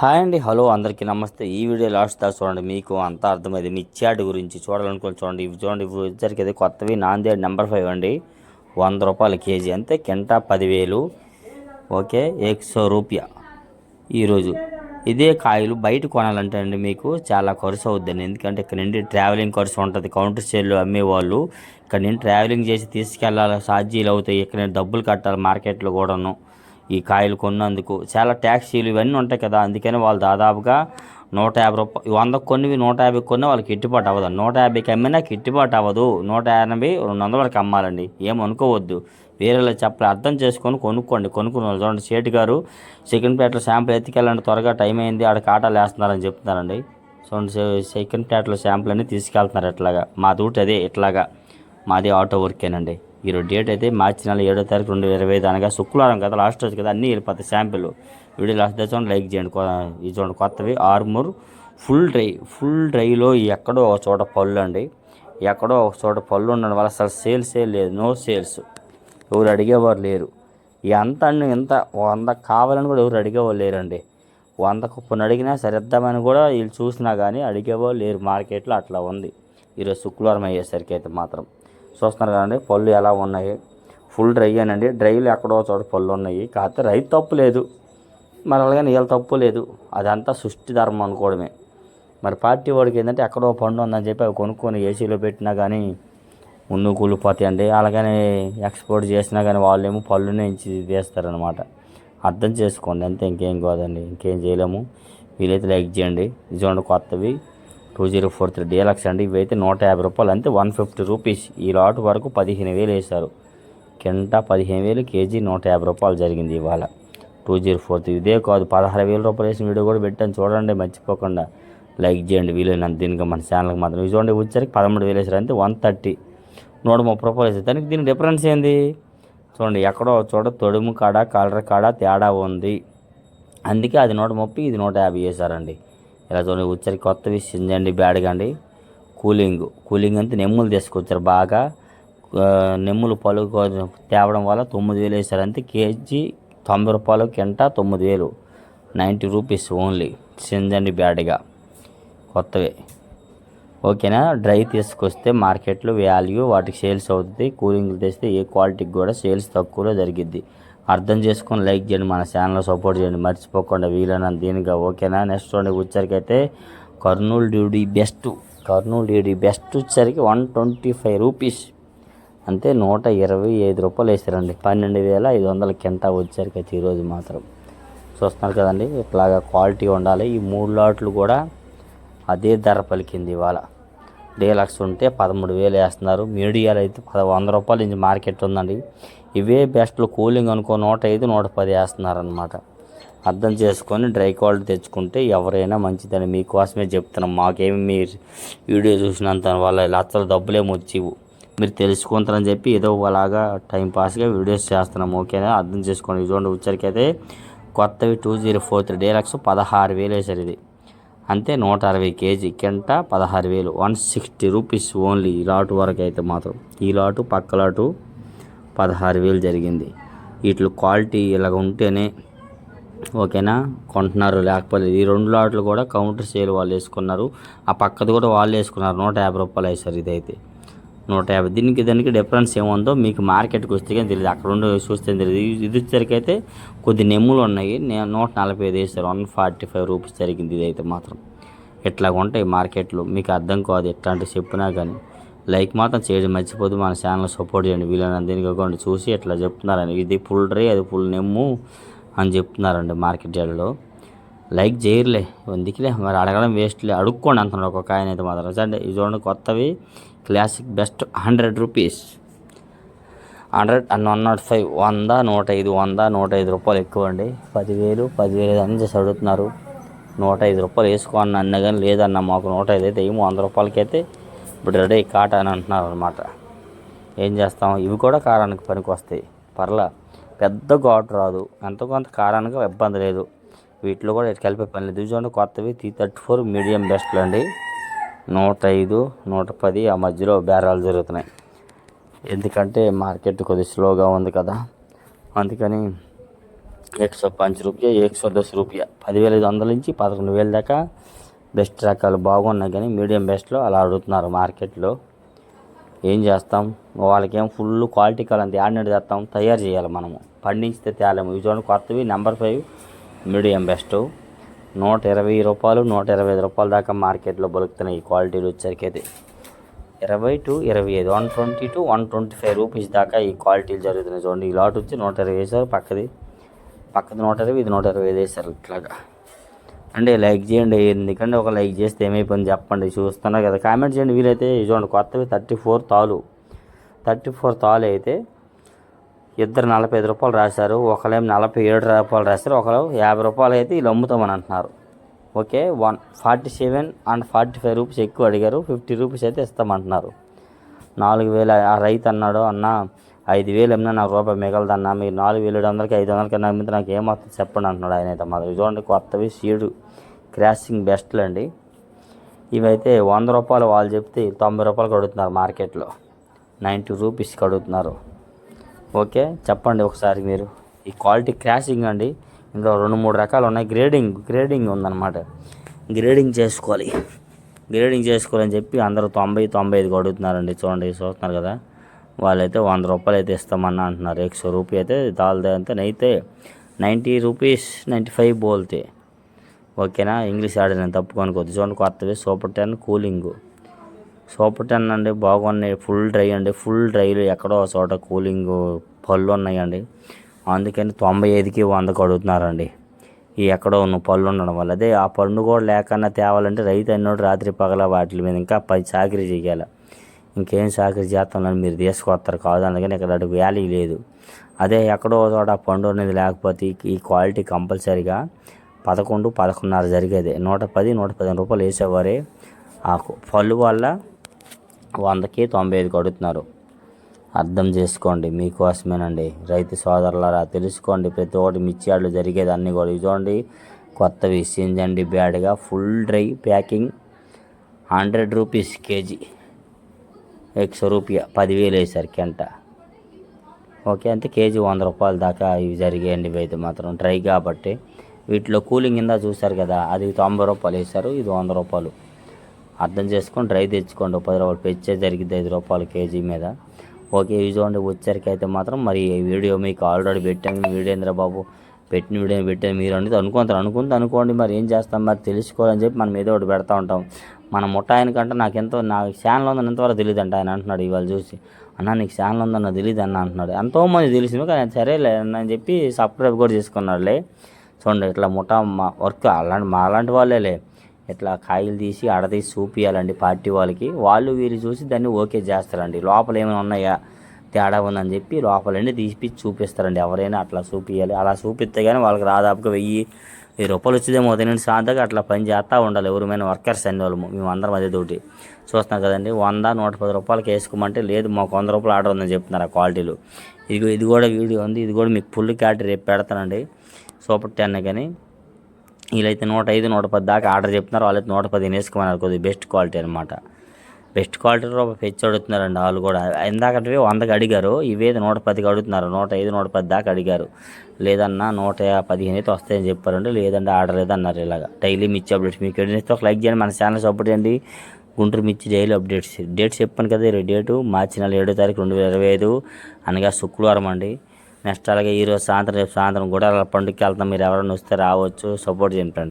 Hi అండి. Hello అందరికీ నమస్తే. ఈ వీడియో లాస్ట్ దాకా చూడండి. మీకు అంతా అర్థమైంది. మీ చాట్ గురించి చూడాలనుకుని చూడండి. ఇవి చూడండి. ఇవి వచ్చరికి అయితే కొత్తవి. నాందేడ్ నెంబర్ ఫైవ్ అండి. వంద రూపాయల కేజీ. అంతే. కింటా పదివేలు. ఓకే. ఎక్సో రూపాయ. ఈరోజు ఇదే కాయలు బయట కొనాలంటే అండి మీకు చాలా ఖర్చు అవుద్దండి. ఎందుకంటే ఇక్కడ నుండి ట్రావెలింగ్ ఖర్చు ఉంటుంది. కౌంటర్ సేల్లో అమ్మేవాళ్ళు ఇక్కడ నుండి ట్రావెలింగ్ చేసి తీసుకెళ్ళాలి. ఛార్జీలు అవుతాయి. ఇక్కడ నేను డబ్బులు కట్టాలి మార్కెట్లో కూడాను. ఈ కాయలు కొన్నందుకు. చాలా ట్యాక్సీలు ఇవన్నీ ఉంటాయి కదా అందుకని వాళ్ళు దాదాపుగా నూట యాభై రూపాయలు వందకు కొన్నివి నూట యాభై కొన్ని వాళ్ళకి గిట్టుబాటు అవ్వదు. నూట యాభైకి అమ్మినా గిట్టుబాటు అవ్వదు. నూట ఎనభై రెండు వందల వరకు అమ్మాలండి ఏమనుకోవద్దు వేరేలా చెప్పలే అర్థం చేసుకొని కొనుక్కోండి. కొనుక్కుని చూడండి సేటు గారు సెకండ్ ప్లేట్లో శాంపుల్ ఎత్తుకెళ్ళండి త్వరగా టైం అయింది ఆడ కాటాలు వేస్తున్నారని చెప్తున్నారండి. చూడండి సెకండ్ ప్లేట్లో శాంపుల్ అన్ని తీసుకెళ్తున్నారు ఇట్లాగా. మా దూట అదే ఇట్లాగా. మాది ఆటో వర్కేనండి. ఈరోజు డేట్ అయితే మార్చి నెల ఏడో తారీఖు రెండు ఇరవై ఐదు అనగా శుక్రవారం కదా లాస్ట్ రోజు కదా అన్నీ వెళ్ళిపోతాయి శాంపిల్ వీడియో లాస్ట్ దా చూడండి లైక్ చేయండి. ఇది చూడండి కొత్తవి. ఆర్మూర్ ఫుల్ డ్రై ఫుల్ డ్రైలో ఎక్కడో ఒక చోట పళ్ళు అండి. ఎక్కడో ఒక చోట పళ్ళు ఉండడం వల్ల అసలు సేల్సే లేదు. నో సేల్స్ ఎవరు అడిగేవారు లేరు. ఎంత అండి ఎంత? వంద కావాలని కూడా ఎవరు అడిగేవారు లేరండి. వంద కుప్పని అడిగినా సరిద్దామని కూడా వీళ్ళు చూసినా కానీ అడిగేవాళ్ళు లేరు. మార్కెట్లో అట్లా ఉంది. ఈరోజు శుక్రవారం అయ్యేసరికి అయితే మాత్రం. చూస్తున్నారు కదండి. పళ్ళు ఎలా ఉన్నాయి? ఫుల్ డ్రై అనండి. డ్రైలు ఎక్కడో చోట పళ్ళు ఉన్నాయి. కాకపోతే రైతు తప్పు లేదు. మరి అలాగే వీళ్ళ తప్పు లేదు. అదంతా సృష్టి ధర్మం అనుకోవడమే. మరి పార్టీ వాడికి ఏంటంటే ఎక్కడో పండు ఉందని చెప్పి అవి కొనుక్కొని ఏసీలో పెట్టినా కానీ ముందు కూలిపోతాయండి. అలాగనే ఎక్స్పోర్ట్ చేసినా కానీ వాళ్ళు ఏమో పళ్ళునే నుంచి తీస్తారనమాట అర్థం చేసుకోండి. అంతే ఇంకేం కాదండి. ఇంకేం చేయలేము. వీలైతే లైక్ చేయండి. ఇది చూడండి కొత్తవి. Two zero four three deluxe అండి. ఇవైతే నూట యాభై రూపాయలు అంతే వన్ ఫిఫ్టీ రూపీస్. ఈ లాట్ వరకు పదిహేను వేలు వేశారు. కింట పదిహేను వేలు కేజీ నూట యాభై రూపాయలు జరిగింది ఇవాళ. టూ జీరో ఫోర్ త్రీ ఇదే కాదు పదహారు వేల రూపాయలు వేసిన వీడియో కూడా పెట్టాను. చూడండి మర్చిపోకుండా లైక్ చేయండి వీలైనంత దీనికి మన ఛానల్కి మాత్రం ఇది చూడండి వచ్చరికి పదమూడు వేలు వేసారు అంతే వన్ థర్టీ. నూట ముప్పై రూపాయలు వేసారు దానికి దీని డిఫరెన్స్ ఏంది? చూడండి ఎక్కడో చూడ చోట తొడుము కాడ కలర్ కాడ తేడా ఉంది. అందుకే అది నూట ముప్పై ఇది నూట యాభై వేసారండి ఇలా చూడండి వచ్చరికి కొత్తవి సింజండి బ్యాడ్గా అండి కూలింగ్ కూలింగ్ అంతా నెమ్ములు తీసుకొచ్చారు బాగా. నెమ్ములు పలు తేవడం వల్ల తొమ్మిది వేలు వేసారు అంతే. కేజీ తొంభై రూపాయలు కింట తొమ్మిది వేలు. Ninety rupees only. సింజండి బ్యాడ్గా. కొత్తవే. ఓకేనా? డ్రై తీసుకొస్తే మార్కెట్లో వాల్యూ వాటికి సేల్స్ అవుతుంది. కూలింగ్లు తెస్తే ఏ క్వాలిటీకి కూడా సేల్స్ తక్కువలో జరిగిద్ది. అర్థం చేసుకొని లైక్ చేయండి మన ఛానల్ సపోర్ట్ చేయండి. మర్చిపోకుండా వీలైనంత దీనిగా ఓకేనా? నెక్స్ట్ రెండు వచ్చరికైతే Kurnool duty best. Kurnool duty best వచ్చరికి వన్ ట్వంటీ ఫైవ్ రూపీస్. అంతే నూట ఇరవై ఐదు రూపాయలు వేసారండి. పన్నెండు వేల ఐదు వందల కింట వచ్చరికైతే ఈరోజు మాత్రం. చూస్తున్నారు కదండి ఇట్లాగా క్వాలిటీ ఉండాలి. ఈ మూడు లాట్లు కూడా అదే ధర పలికింది ఇవాళ. డీలక్స్ ఉంటే పదమూడు వేలు వేస్తున్నారు. మీడియాలో అయితే పద వంద రూపాయల నుంచి మార్కెట్ ఉందండి. ఇవే బెస్ట్లు కూలింగ్ అనుకో నూట ఐదు నూట పది వేస్తున్నారు అనమాట అర్థం చేసుకొని డ్రై క్వాలిటీ తెచ్చుకుంటే ఎవరైనా మంచిదని మీకోసమే చెప్తున్నాం. మాకేమి మీరు వీడియో చూసినంత వల్ల లచ్చల డబ్బులేమి వచ్చివు మీరు తెలుసుకుంటారని చెప్పి ఏదో అలాగా టైంపాస్గా వీడియోస్ చేస్తున్నాం. ఓకేనా? అర్థం చేసుకోండి. చూడండి వచ్చరికైతే కొత్తవి two zero four three deluxe పదహారు వేలు వేసారు ఇది. అంతే నూట అరవై కేజీ కింట పదహారు వేలు. వన్ సిక్స్టీ రూపీస్ ఓన్లీ ఈ లాటు వరకు అయితే మాత్రం. ఈ లాటు పక్క లాటు పదహారు వేలు జరిగింది. వీటి క్వాలిటీ ఇలాగ ఉంటేనే ఓకేనా? కొంటున్నారు లేకపోతే ఈ రెండు లాట్లు కూడా కౌంటర్ సేల్ వాళ్ళు వేసుకున్నారు. ఆ పక్కది కూడా వాళ్ళు వేసుకున్నారు. నూట యాభై రూపాయలు వేసారు ఇదైతే. నూట యాభై. దీనికి దానికి డిఫరెన్స్ ఏముందో మీకు మార్కెట్కి వస్తే కానీ తెలియదు అక్కడ ఉండి చూస్తే తెలియదు ఇది- ఇది వచ్చేసరికి అయితే కొద్ది నెమ్ములు ఉన్నాయి. నేను నూట నలభై ఐదు వేసారు. వన్ ఫార్టీ ఫైవ్ రూపీస్ జరిగింది ఇదైతే మాత్రం. ఇట్లా ఉంటాయి మార్కెట్లో. మీకు అర్థం కాదు ఎట్లాంటివి చెప్పినా కానీ. లైక్ మాత్రం చేయడం మర్చిపోదు. మన ఛానల్ సపోర్ట్ చేయండి. వీళ్ళని దీనికి ఒకటి చూసి ఇట్లా చెప్తున్నారని. ఇది ఫుల్ డ్రై అది ఫుల్ నెమ్ము అని చెప్తున్నారండి మార్కెట్ యార్డ్లో. లైక్ చేయరులే. ఎందుకులే? మరి అడగడం వేస్ట్లే. అడుక్కోండి అంటున్నాడు ఒక ఆయన అయితే మాత్రం అంటే ఇది చూడండి కొత్తవి. Classic best hundred rupees hundred and one nought five వంద నూట ఐదు వంద నూట ఐదు రూపాయలు ఎక్కువ అండి. పదివేలు పదివేలు అని చేసి అడుగుతున్నారు. నూట ఐదు రూపాయలు వేసుకోండి అన్న కానీ లేదన్న మాకు నూట ఐదు అయితే ఏమో వంద రూపాయలకైతే ఇప్పుడు రెడీ కాట అని అంటున్నారు అనమాట ఏం చేస్తాం? ఇవి కూడా కారానికి పనికి వస్తాయి. పర్లా పెద్ద ఘాటు రాదు. ఎంతో కొంత కారానికి ఇబ్బంది లేదు. వీటిలో కూడా ఇటు కలిపే పని లేదు. చూడండి కొత్తవి త్రీ థర్టీ ఫోర్ మీడియం బెస్ట్లు అండి. నూట ఐదు నూట పది ఆ మధ్యలో బేరాలు జరుగుతున్నాయి. ఎందుకంటే మార్కెట్ కొద్దిగా స్లోగా ఉంది కదా. అందుకని ఏక్ సో పంచ్ రూపాయ ఏక్ సో దశ రూపాయ. పదివేల ఐదు వందల నుంచి పదకొండు వేల దాకా బెస్ట్ రకాలు బాగున్నాయి కానీ మీడియం బెస్ట్లో అలా అడుగుతున్నారు మార్కెట్లో. ఏం చేస్తాం? వాళ్ళకేం ఫుల్ క్వాలిటీ కాలం ఆడినట్టు చేస్తాం తయారు చేయాలి మనము. పండించితే తేలేము. ఇవి చూడండి కొత్తవి నెంబర్ ఫైవ్ మీడియం బెస్ట్. నూట ఇరవై రూపాయలు నూట ఇరవై ఐదు రూపాయల దాకా మార్కెట్లో బలుకుతున్నాయి ఈ క్వాలిటీలు వచ్చరికైతే అయితే ఇరవై టు ఇరవై ఐదు one twenty to one twenty five rupees దాకా ఈ క్వాలిటీలు జరుగుతున్నాయి. చూడండి ఈ లాట్ వచ్చి నూట ఇరవై వేసారు పక్కది. పక్కది నూట ఇరవై ఇది నూట ఇరవై ఐదు వేసారు ఇట్లాగా. అంటే లైక్ చేయండి ఎందుకంటే ఒక లైక్ చేస్తే ఏమైపోయింది చెప్పండి చూస్తున్నారు కదా. కామెంట్ చేయండి వీలైతే ఇది చూడండి కొత్తవి థర్టీ ఫోర్ తాలు. థర్టీ ఫోర్ తాలు అయితే ఇద్దరు నలభై ఐదు రూపాయలు రాశారు. ఒకళ్ళేమో నలభై ఏడు రూపాయలు రాశారు. ఒకరు యాభై రూపాయలు అయితే వీళ్ళు అమ్ముతామని అంటున్నారు. Okay one forty seven and forty five rupees ఎక్కువ అడిగారు. ఫిఫ్టీ రూపీస్ అయితే ఇస్తామంటున్నారు. నాలుగు వేలు ఆ రైతు అన్నాడు అన్న ఐదు వేలు ఏమన్నా నాకు రూపాయి మిగలదన్నా మీరు నాలుగు వేలు ఏడు వందలకి ఐదు వందలకి నమ్మితే నాకు ఏమవుతుంది చెప్పండి అంటున్నాడు ఆయన అయితే మాత్రం. చూడండి కొత్తవి సీడు క్రాసింగ్ బెస్ట్లు అండి. ఇవైతే వంద రూపాయలు వాళ్ళు చెప్తే తొంభై రూపాయలు కడుగుతున్నారు మార్కెట్లో. నైంటీ రూపీస్కి అడుగుతున్నారు ఓకే చెప్పండి ఒకసారి మీరు. ఈ క్వాలిటీ క్రాషింగ్ అండి. ఇందులో రెండు మూడు రకాలు ఉన్నాయి. గ్రేడింగ్ గ్రేడింగ్ ఉందన్నమాట. గ్రేడింగ్ చేసుకోవాలి. గ్రేడింగ్ చేసుకోవాలని చెప్పి అందరూ తొంభై తొంభై ఐదుకి అడుగుతున్నారండి. చూడండి చూస్తున్నారు కదా. వాళ్ళైతే వంద రూపాయలు అయితే ఇస్తామన్నా అంటున్నారు. ఎక్స్ రూపీ అయితే దాల్దే అంతే నైతే నైంటీ రూపీస్ నైంటీ ఫైవ్ బోల్తే. ఓకేనా? ఇంగ్లీష్ ఆడ నేను తప్పుకోనుకోవద్దు. చూడండి కొత్తవి. Super ten cooling. Super ten అండి బాగున్నాయి. ఫుల్ డ్రై అండి. ఫుల్ డ్రైలు ఎక్కడో చోట కూలింగ్ పళ్ళు ఉన్నాయండి. అందుకని తొంభై ఐదుకి వందకు అడుగుతున్నారండి. ఈ ఎక్కడో ఉన్న పళ్ళు ఉండడం వల్ల. అదే ఆ పళ్ళు కూడా లేకన్నా తేవాలంటే రైతు అన్నోడు రాత్రి పగల వాటి మీద ఇంకా పది చాకరీ చేయాలి. ఇంకేం చాకరీ చేస్తామని మీరు తీసుకొస్తారు కాదు. అందుకని ఇక్కడ అటు వ్యాలీ లేదు. అదే ఎక్కడో చోట ఆ పండు అనేది లేకపోతే ఈ- ఈ క్వాలిటీ కంపల్సరీగా పదకొండు పదకొండున్నర జరిగేది. నూట పది నూట పదిహేను రూపాయలు వేసేవారే. ఆ పళ్ళు వల్ల వందకి తొంభై ఐదుకి అడుగుతున్నారు. అర్థం చేసుకోండి మీకోసమేనండి రైతు సోదరులారా తెలుసుకోండి ప్రతి ఒక్కటి మిర్చియాడలు జరిగేది అన్నీ కూడా. ఇవి చూడండి కొత్తవి సింజండి బ్యాడ్గా full dry packing. Hundred rupees kg. X రూపాయ పదివేలు వేసారు కెంట. ఓకే అంతే కేజీ వంద రూపాయల దాకా ఇవి జరిగాయండి ఇవి అయితే మాత్రం. డ్రై కాబట్టి. వీటిలో కూలింగ్ కింద చూశారు కదా అది తొంభై రూపాయలు వేశారు ఇది వంద రూపాయలు. అర్థం చేసుకొని డ్రై తెచ్చుకోండి. పది రూపాయలు పెంచే జరిగింది ఐదు రూపాయలు కేజీ మీద. ఓకే ఇవి చూడండి వచ్చరికి అయితే మాత్రం మరి ఈ వీడియో మీకు ఆల్రెడీ పెట్టాను వీడేంద్ర బాబు? పెట్టిన వీడియో పెట్టాను మీరు అనేది అనుకుంటారు. అనుకుంటే అనుకోండి మరి ఏం చేస్తాం? మరి తెలుసుకోవాలని చెప్పి మనం ఏదో ఒకటి పెడతా ఉంటాం. మన ముఠాయిని కంటే నాకు ఎంతో నా ఛానల్ ఉందని ఎంతవరకు తెలియదు అంట ఆయన అంటున్నాడు ఇవాళ చూసి. అన్న నీకు ఛానల్ ఉందన్న తెలియదు అన్న అంటున్నాడు. ఎంతోమంది తెలిసింది. కానీ సరేలే అని చెప్పి సబ్స్క్రైబ్ కూడా చేసుకున్నాడులే. చూడండి ఇట్లా ముఠా మా వర్క్ అలాంటి మా అలాంటి వాళ్ళేలే. ఇట్లా కాయలు తీసి అడదీసి చూపియాలండి పార్టీ వాళ్ళకి. వాళ్ళు వీళ్ళు చూసి దాన్ని ఓకే చేస్తారండి. లోపల ఏమైనా ఉన్నాయా? తేడా ఉందని చెప్పి లోపలండి తీసి చూపిస్తారండి. ఎవరైనా అట్లా చూపియాలి. అలా చూపిస్తే కానీ వాళ్ళకి దాదాపుగా వెయ్యి వెయ్యి రూపాయలు వచ్చేదేమో తినండి. సాంతగా అట్లా పని చేస్తూ ఉండాలి. ఎవరిమైనా వర్కర్స్ అన్ని వాళ్ళు. మేము అందరం అదే తోటి చూస్తున్నాం కదండి. వంద నూట పది రూపాయలకి వేసుకోమంటే లేదు మాకు వంద రూపాయలు ఆర్డర్ ఉందని చెప్తున్నారు ఆ క్వాలిటీలు. ఇది ఇది కూడా వీడియో ఉంది. ఇది కూడా మీకు ఫుల్ క్యాటరీ రేపు పెడతానండి. సూపర్ టెన్ కానీ వీళ్ళైతే నూట ఐదు నూట పది దాకా ఆర్డర్ చెప్తున్నారు. వాళ్ళైతే నూట పదిహేను వేసుకోమన్నారు కొద్దిగా బెస్ట్ క్వాలిటీ అనమాట బెస్ట్ క్వాలిటీ ఒక పెంచి అడుగుతున్నారండి వాళ్ళు కూడా. ఇందాకటివి వందకి అడిగారు. ఇవేది నూట పదికి అడుగుతున్నారు. నూట ఐదు నూట పది దాకా అడిగారు. లేదన్నా నూట పదిహేను అయితే వస్తాయని చెప్పారండి. లేదంటే ఆర్డర్ లేదన్నారు ఇలాగ. డైలీ మిర్చి అప్డేట్స్. మీకు ఎడినైతే ఒక లైక్ చేయండి. మన ఛానల్ సపోర్ట్ చేయండి. గుంటూరు మిర్చి డైలీ అప్డేట్స్. డేట్స్ చెప్పాను కదా ఈ డేటు మార్చి నెల ఏడో తారీఖు రెండు వేల ఇరవై ఐదు. అనగా శుక్రవారం అండి. నెక్స్ట్ అలాగే ఈరోజు సాయంత్రం రేపు సాయంత్రం గుడారాల పండుగకి వెళ్తాం. మీరు ఎవరైనా వస్తే రావచ్చు. సపోర్ట్ చేయండి